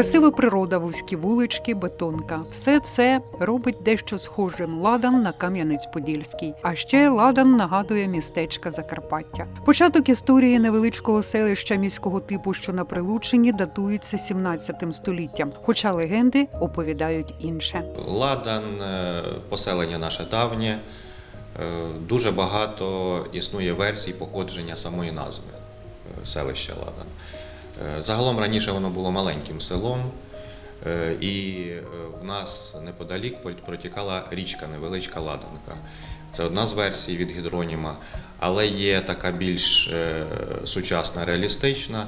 Красива природа, вузькі вулички, бетонка. Все це робить дещо схожим ладан на Кам'янець-Подільський. А ще ладан нагадує містечка Закарпаття. Початок історії невеличкого селища міського типу, що на Прилучині, датується 17 століттям, хоча легенди оповідають інше. Ладан, е, поселення наше давнє. Е, Дуже багато існує версій походження самої назви е, селища Ладан. Е, Загалом раніше воно було маленьким селом, е, і е, в нас неподалік протікала річка невеличка Ладанка. Це одна з версій від гідроніма, але є така більш сучасна, реалістична.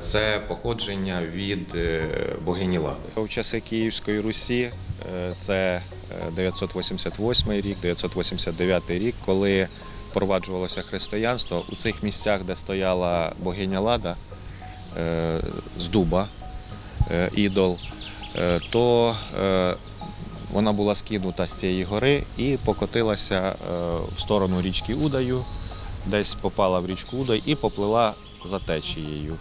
Це походження від богині Лади. У часи Київської Русі це е, 988 рік, 989 рік, коли впроваджувалося християнство у цих місцях, де стояла богиня Лада з дуба, е, ідол, е, то е, вона була скинута з цієї гори і покотилася е, в сторону річки Удаю, десь попала в річку Удай і поплила за течією.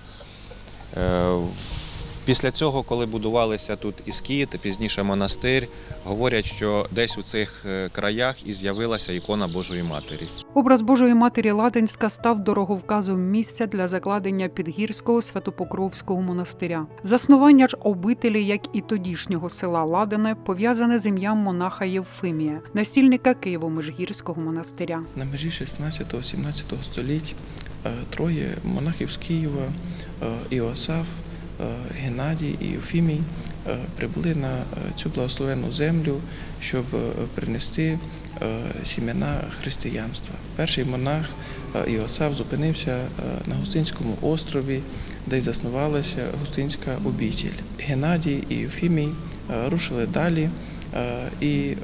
Після цього, коли будувалися тут і скіт, пізніше монастир, говорять, що десь у цих е, краях і з'явилася ікона Божої Матері. Образ Божої Матері Ладенська став дороговказом місця для закладення Підгірського Святопокровського монастиря. Заснування ж обителі, як і тодішнього села Ладене, пов'язане з ім'ям монаха Євфимія, насільника Києво-Межгірського монастиря. На межі 16-17 століть е, троє монахів з Києва е, Іосаф, Геннадій і Євфімій е, прибули на е, цю благословенну землю, щоб е, принести е, сімена християнства. Перший монах е, Іосаф зупинився е, на Густинському острові, де й заснувалася Густинська обітіль. Геннадій і Євфімій е, рушили далі е, і е,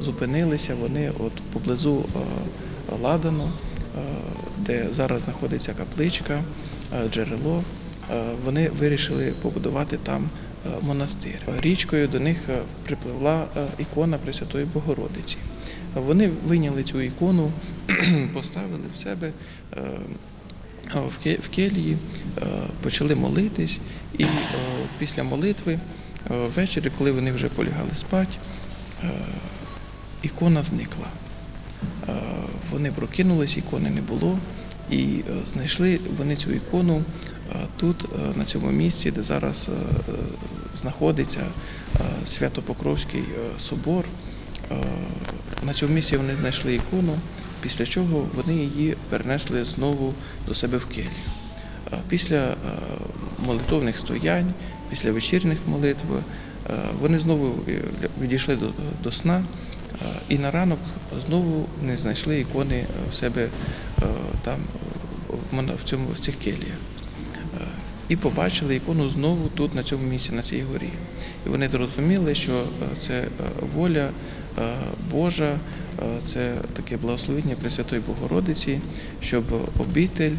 зупинилися вони от поблизу е, Ладану, е, де зараз знаходиться капличка, е, джерело. Е, Вони вирішили побудувати там е, монастир. Річкою до них е, припливла ікона Пресвятої Богородиці. Вони вийняли цю ікону, поставили в себе в келії, почали молитись, і після молитви ввечері, коли вони вже полягали спати, ікона зникла. Вони прокинулись, ікони не було, і е, знайшли вони цю ікону е, тут, е, на цьому місці, де зараз знаходиться Свято-Покровський собор. На цьому місці вони знайшли ікону, після чого вони її перенесли знову до себе в келію. Після молитовних стоянь, після вечірніх молитв, вони знову відійшли до, сна, і на ранок знову не знайшли ікони в себе е, там в цьому в цих келіях. Е, І побачили ікону знову тут, на цьому місці, на цій горі. І вони зрозуміли, що е, це воля Божа, це таке благословення Пресвятої Богородиці, щоб обитель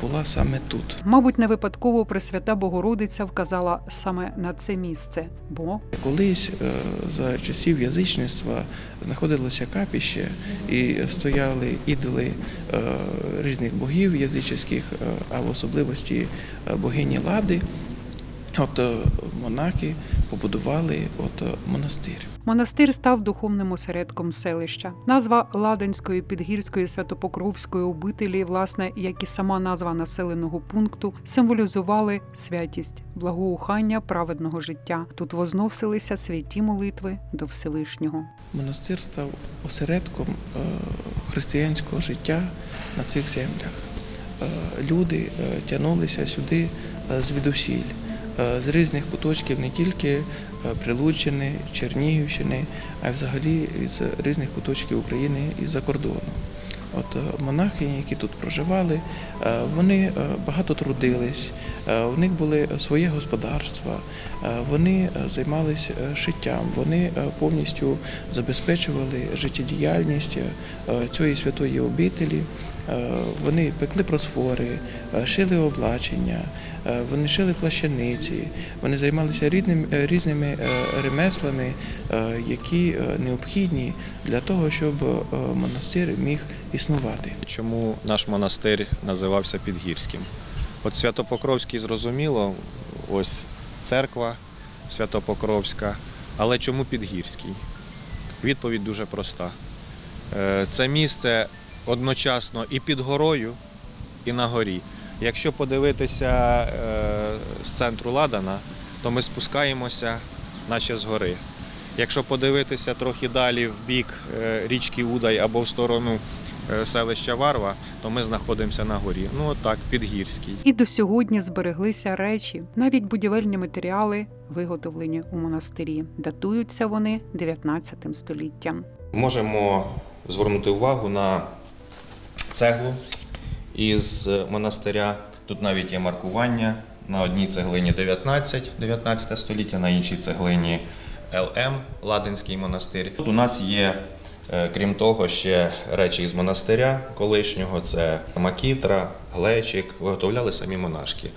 була саме тут. Мабуть, не випадково Пресвята Богородиця вказала саме на це місце, бо Колись е, за часів язичництва знаходилося капіще і стояли ідоли е, різних богів язичних, е, а в особливості е, богині Лади. От е, монахи побудували от е, монастир. монастир став духовним осередком селища. Назва Ладенської підгірської святопокровської обителі, власне, як і сама назва населеного пункту, символізували святість, благоухання праведного життя. Тут возносилися святі молитви до Всевишнього. Монастир став осередком е, християнського життя на цих землях. Люди тягнулися сюди звідусіль, з різних куточків не тільки е, Прилуччини, Чернігівщини, а й взагалі з різних куточків України і за кордону. От е, монахи, які тут проживали, е, вони е, багато трудились, е, у них були своє господарства, е, вони е, займалися е, шиттям, вони е, повністю забезпечували життєдіяльність е, цієї святої обителі. Е, Вони пекли просфори, е, шили облачення, е, вони шили плащаниці, вони займалися рідним, різними ремеслами, які необхідні для того, щоб монастир міг існувати. Чому наш монастир називався Підгірським? От Святопокровський зрозуміло, ось церква Святопокровська. Але чому Підгірський? Відповідь дуже проста. Це місце одночасно і під горою, і на горі. Якщо подивитися е, з центру Ладана, то ми спускаємося, наче з гори. Якщо подивитися трохи далі в бік е, річки Удай або в сторону е, селища Варва, то ми знаходимося на горі. Ну отак, Підгірський. І до сьогодні збереглися речі, навіть будівельні матеріали, виготовлені у монастирі. Датуються вони 19 століттям. Можемо звернути увагу на цеглу із монастиря. Тут навіть є маркування. На одній цеглині 19, 19 століття, на іншій цеглині ЛМ Ладинський монастир. Тут у нас є, е, крім того, ще речі із монастиря колишнього: це макітра, глечик, виготовляли самі монашки.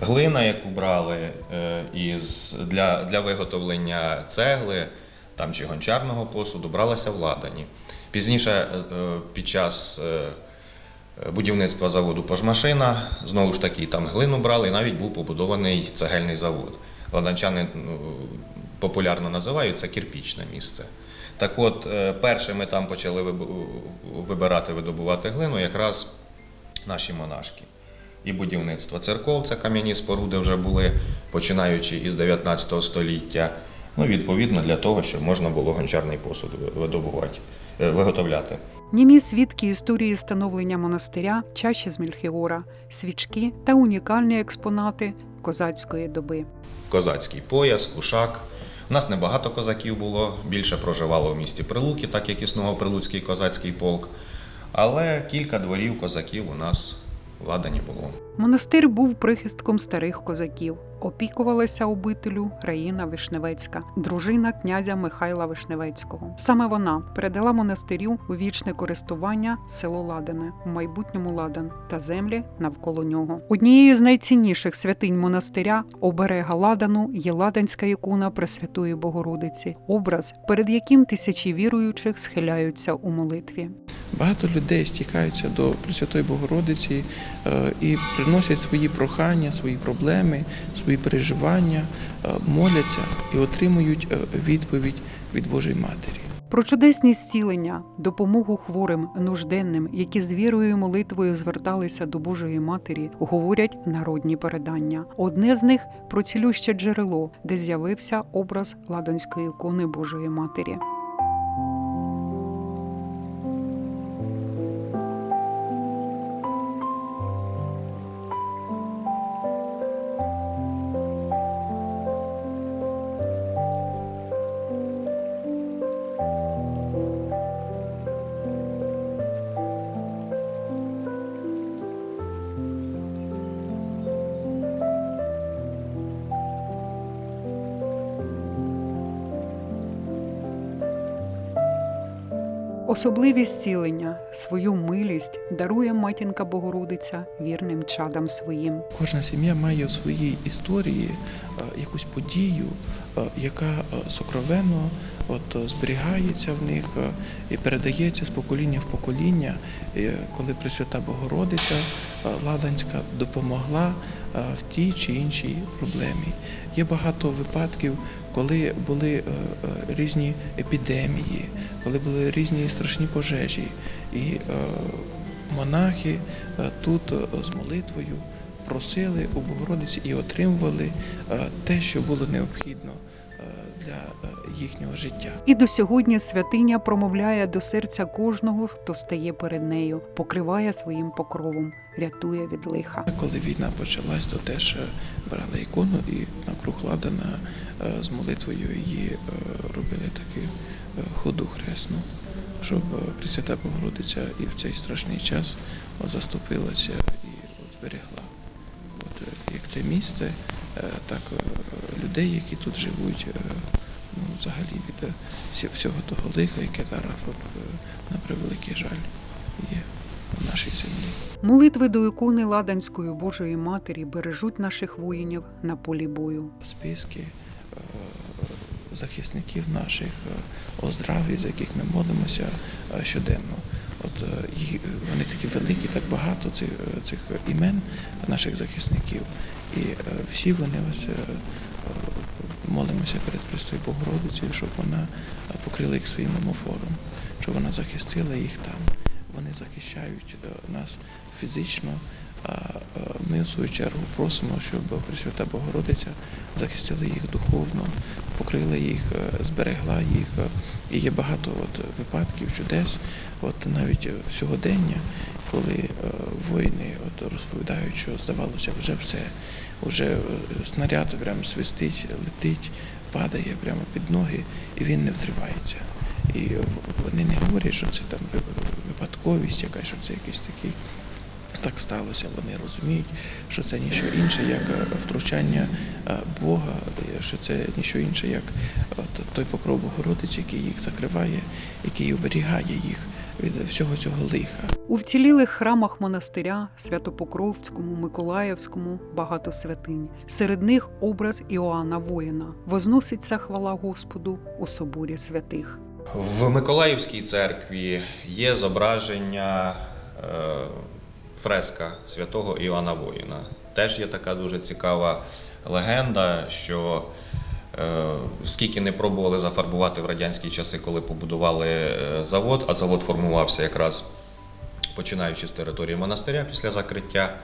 Глина, яку брали е, із, для, для виготовлення цегли там, чи гончарного посуду, бралася в Ладані. Пізніше, е, під час е, будівництва заводу Пожмашина, знову ж таки, там глину брали, і навіть був побудований цегельний завод. Ладанчани ну, популярно називають це кірпічне місце. Так от, е, першими там почали вибирати, видобувати глину якраз наші монашки. І будівництво церков, це кам'яні споруди вже були, починаючи із 19 століття. Ну, відповідно, для того, щоб можна було гончарний посуд видобувати, виготовляти. Німі свідки історії становлення монастиря, чаші з Мельхіора, свічки та унікальні експонати козацької доби. Козацький пояс, кушак. У нас небагато козаків було, більше проживало в місті Прилуки, так як існував Прилуцький козацький полк. Але кілька дворів козаків у нас в Ладані було. Монастир був прихистком старих козаків. Опікувалася обителю Раїна Вишневецька, дружина князя Михайла Вишневецького. Саме вона передала монастирю у вічне користування село Ладане, у майбутньому Ладан та землі навколо нього. Однією з найцінніших святинь монастиря, оберега Ладану, є ладанська ікона Пресвятої Богородиці, образ, перед яким тисячі віруючих схиляються у молитві. Багато людей стікаються до Пресвятої Богородиці е, і приносять свої прохання, свої проблеми, переживання, е, моляться і отримують е, відповідь від Божої Матері. Про чудесні зцілення, допомогу хворим, нужденним, які з вірою і молитвою зверталися до Божої Матері, говорять народні передання. Одне з них про цілюще джерело, де з'явився образ ладонської ікони Божої Матері. Особливі зцілення, свою милість дарує матінка Богородиця вірним чадам своїм. Кожна сім'я має у своїй історії е, якусь подію, е, яка е, сокровенно от, зберігається в них і передається з покоління в покоління, коли Пресвята Богородиця Ладанська допомогла в тій чи іншій проблемі. Є багато випадків, коли були е, е, різні епідемії, коли були різні страшні пожежі. І е, монахи тут з молитвою просили у Богородиці і отримували те, що було необхідно для е, їхнього життя. І до сьогодні святиня промовляє до серця кожного, хто стає перед нею, покриває своїм покровом, рятує від лиха. Коли війна почалась, то теж е, брали ікону і навкруг ладана е, з молитвою її робили таку ходу хресну, щоб Пресвята Богородиця і в цей страшний час заступилася і зберегла. От, як це місце, так е, людей, які тут живуть, е, ну, взагалі від е, всього того лиха, яке зараз, от, е, на превеликий жаль, є в нашій землі. Молитви до ікони Ладанської Божої Матері бережуть наших воїнів на полі бою. списки е, захисників наших, е, оздраві, за яких ми молимося е, щоденно. От е, вони такі великі, так багато цих, цих імен наших захисників. І е, всі вони ось е, молимося перед Престою Богородицею, щоб вона покрила їх своїм омофором, щоб вона захистила їх там. Вони захищають нас фізично, а е, ми в свою чергу просимо, щоб Пресвята Богородиця захистила їх духовно, покрила їх, е, зберегла їх. І є багато от випадків, чудес, от навіть сьогодення, коли е, воїни от розповідають, що здавалося вже все, вже снаряд прямо свистить, летить, падає прямо під ноги, і він не взривається. І вони не говорять, що це там випадковість, якась, що це якийсь такий. Так сталося, вони розуміють, що це ніщо інше, як е, втручання е, Бога, що це ніщо інше, як от той покров Богородиці, який їх закриває, який оберігає їх від всього цього лиха. У вцілілих храмах монастиря Святопокровському, Миколаївському багато святинь. Серед них образ Іоанна Воїна. Возноситься хвала Господу у соборі святих. В Миколаївській церкві є зображення е, фреска святого Іоанна Воїна. Теж є така дуже цікава легенда, що е, скільки не пробували зафарбувати в радянські часи, коли побудували е, завод, а завод формувався якраз починаючи з території монастиря після закриття.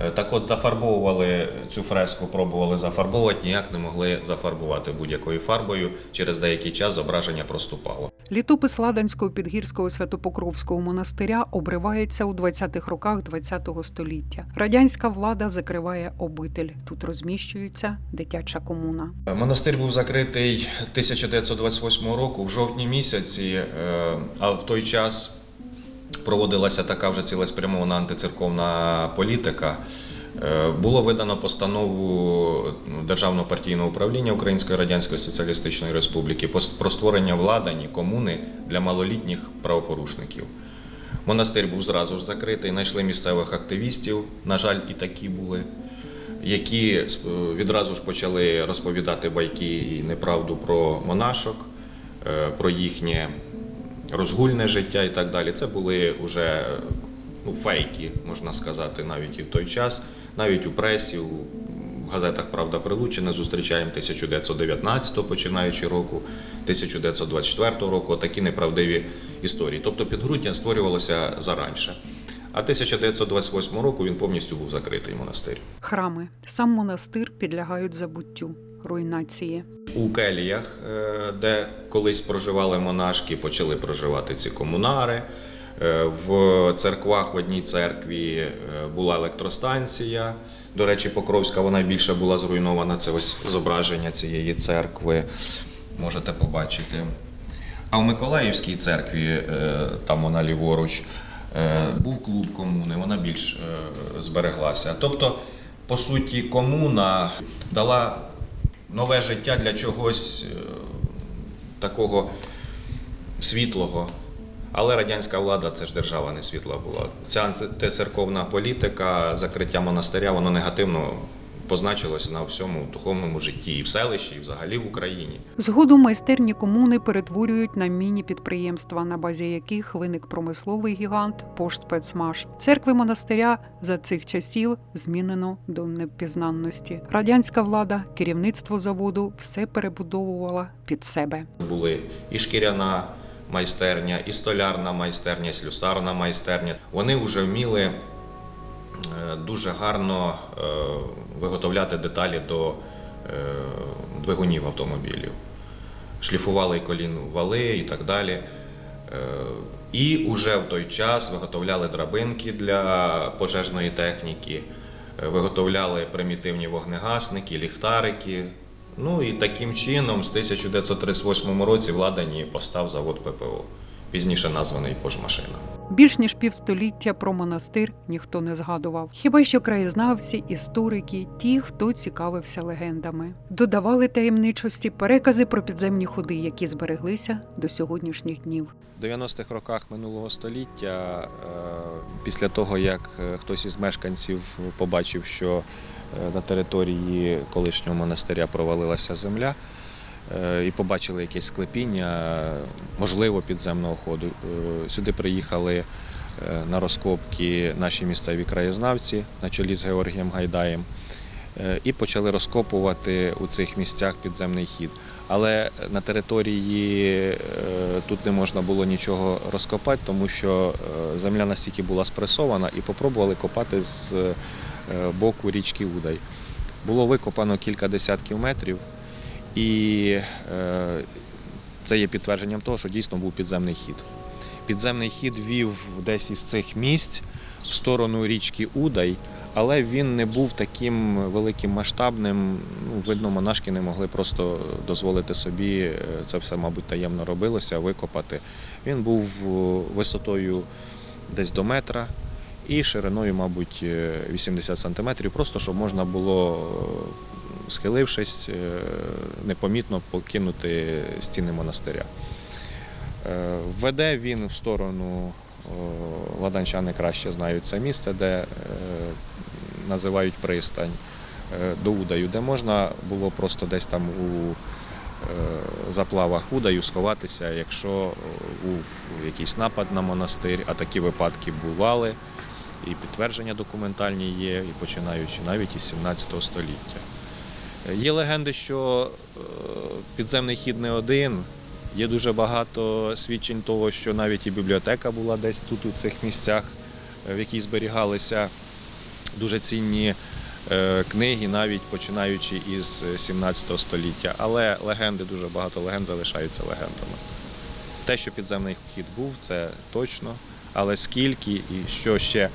Е, Так от зафарбовували цю фреску, пробували зафарбовувати, ніяк не могли зафарбувати будь-якою фарбою. Через деякий час зображення проступало. Літопис Ладанського підгірського святопокровського монастиря обривається у 20-х роках ХХ століття. Радянська влада закриває обитель. Тут розміщується дитяча комуна. Монастир був закритий 1928 року в жовтні місяці, е, а в той час проводилася така вже цілеспрямована антицерковна політика. Е, Було видано постанову ну, Державного партійного управління Української Радянської Соціалістичної Республіки про створення владані комуни для малолітніх правопорушників. Монастир був зразу ж закритий, знайшли місцевих активістів, на жаль, і такі були, які відразу ж почали розповідати байки і неправду про монашок, е, про їхнє розгульне життя і так далі. Це були вже ну, фейки, можна сказати, навіть і в той час, навіть у пресі, у газетах Правда Прилуччина зустрічаємо 1919 починаючи року, 1924 року такі неправдиві історії. Тобто підґрунтя створювалося заранше. А 1928 року він повністю був закритий монастир. Храми, сам монастир підлягають забуттю, руйнації. У келіях, е, де колись проживали монашки, почали проживати ці комунари. Е, В церквах в одній церкві е, була електростанція. До речі, Покровська вона більше була зруйнована. Це ось зображення цієї церкви. Можете побачити. А в Миколаївській церкві, е, там вона ліворуч, був клуб комуни, вона більш збереглася. Тобто, по суті, комуна дала нове життя для чогось такого світлого. Але радянська влада це ж держава не світла була. Ця антицерковна політика, закриття монастиря, воно негативно позначилося на всьому духовному житті і в селищі, і взагалі в Україні. Згодом майстерні комуни перетворюють на міні-підприємства, на базі яких виник промисловий гігант Поштспецмаш. Церкви монастиря за цих часів змінено до невпізнанності. Радянська влада, керівництво заводу все перебудовувала під себе. Були і шкіряна майстерня, і столярна майстерня, і слюсарна майстерня. Вони вже вміли е, дуже гарно е, виготовляти деталі до е, двигунів автомобілів. Шліфували колін вали і так далі. І уже в той час виготовляли драбинки для пожежної техніки, виготовляли примітивні вогнегасники, ліхтарики. Ну і таким чином, з 1938 році в Ладані постав завод ППО, пізніше названий Пожмашина. Більш ніж півстоліття про монастир ніхто не згадував. Хіба що краєзнавці, історики, ті, хто цікавився легендами, додавали таємничості перекази про підземні ходи, які збереглися до сьогоднішніх днів. В 90-х роках минулого століття, е, після того як е, хтось із мешканців побачив, що на території колишнього монастиря провалилася земля, е, і побачили якесь склепіння, е, можливо, підземного ходу. е, Сюди приїхали е, на розкопки наші місцеві краєзнавці на чолі з Георгієм Гайдаєм. е, і почали розкопувати у цих місцях підземний хід. Але на території е, тут не можна було нічого розкопати, тому що е, земля настільки була спресована і попробували копати з е, боку річки Удай. Було викопано кілька десятків метрів, і е, це є підтвердженням того, що дійсно був підземний хід. Підземний хід вів десь із цих місць в сторону річки Удай, але він не був таким великим масштабним. Ну, видно, монашки не могли просто дозволити собі е, це все, мабуть, таємно робилося, викопати. Він був е, висотою десь до метра і шириною, мабуть, е, 80 сантиметрів, просто щоб можна було, е, схилившись, е, непомітно покинути стіни монастиря. Е, Веде він в сторону, ладанчани краще знають це місце, де е, називають пристань е, до Удаю, де можна було просто десь там у е, заплавах Удаю сховатися, якщо е, був якийсь напад на монастир, а такі випадки бували, і підтвердження документальні є, і починаючи навіть із 17 століття. Е, Є легенди, що е, підземний хід не один. Є дуже багато свідчень того, що навіть і бібліотека була десь тут, у цих місцях, е, в якій зберігалися дуже цінні книги, навіть починаючи із 17 століття. Але легенди, дуже багато легенд залишаються легендами. Те, що підземний хід був, це точно. Але скільки і що ще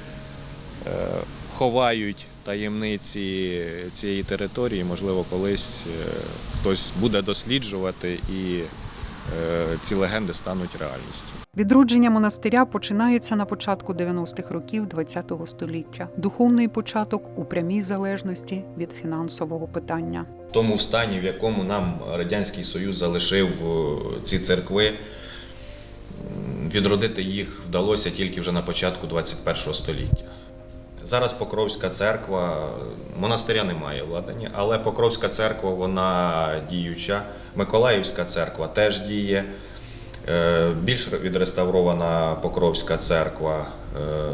ховають таємниці цієї території, можливо, колись е, хтось буде досліджувати і е, ці легенди стануть реальністю. Відродження монастиря починається на початку 90-х років ХХ століття. Духовний початок у прямій залежності від фінансового питання. В тому стані, в якому нам Радянський Союз залишив е, ці церкви, відродити їх вдалося тільки вже на початку 21 століття. Зараз Покровська церква, монастиря немає в але Покровська церква вона діюча. Миколаївська церква теж діє. Е, Більш відреставрована Покровська церква. Е,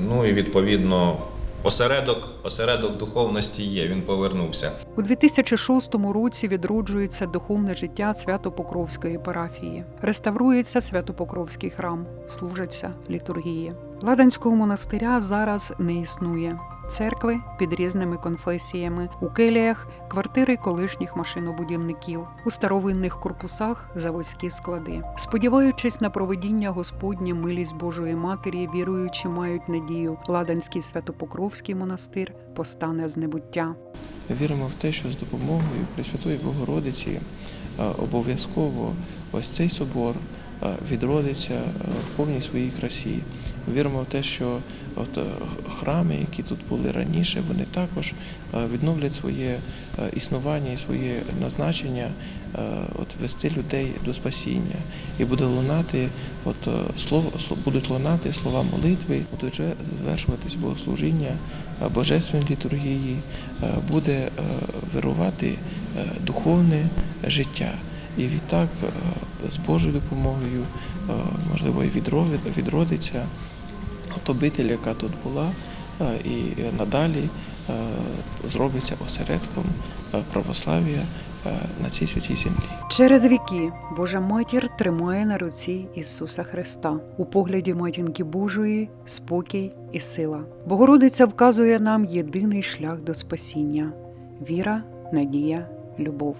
Ну і відповідно осередок, осередок духовності є, він повернувся. У 2006 році відроджується духовне життя Свято-Покровської парафії. Реставрується Свято-Покровський храм, служаться літургії. Ладанського монастиря зараз не існує. Церкви під різними конфесіями, у келіях квартири колишніх машинобудівників, у старовинних корпусах заводські склади. Сподіваючись на проведіння Господнє милість Божої Матері, віруючі мають надію, Ладанський Святопокровський монастир постане з небуття. Віримо в те, що з допомогою Пресвятої Богородиці е, обов'язково ось цей собор відродиться е, в повній своїй красі. Віримо в те, що от е, храми, які тут були раніше, вони також е, відновлять своє е, існування і своє назначення, е, от вести людей до спасіння. І буде лунати, от е, слово будуть лунати слова молитви, будуть вже завершуватись богослужіння е, божественної літургії, е, буде е, вирувати е, духовне життя. І відтак е, з Божою допомогою, е, можливо, і відродиться от обитель, яка тут була, е, і надалі зробиться осередком православ'я на цій святій землі. Через віки Божа матір тримає на руці Ісуса Христа. У погляді матінки Божої спокій і сила. Богородиця вказує нам єдиний шлях до спасіння віра, надія, любов.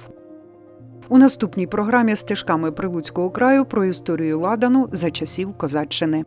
У наступній програмі стежками Прилуцького краю про історію Ладану за часів козаччини.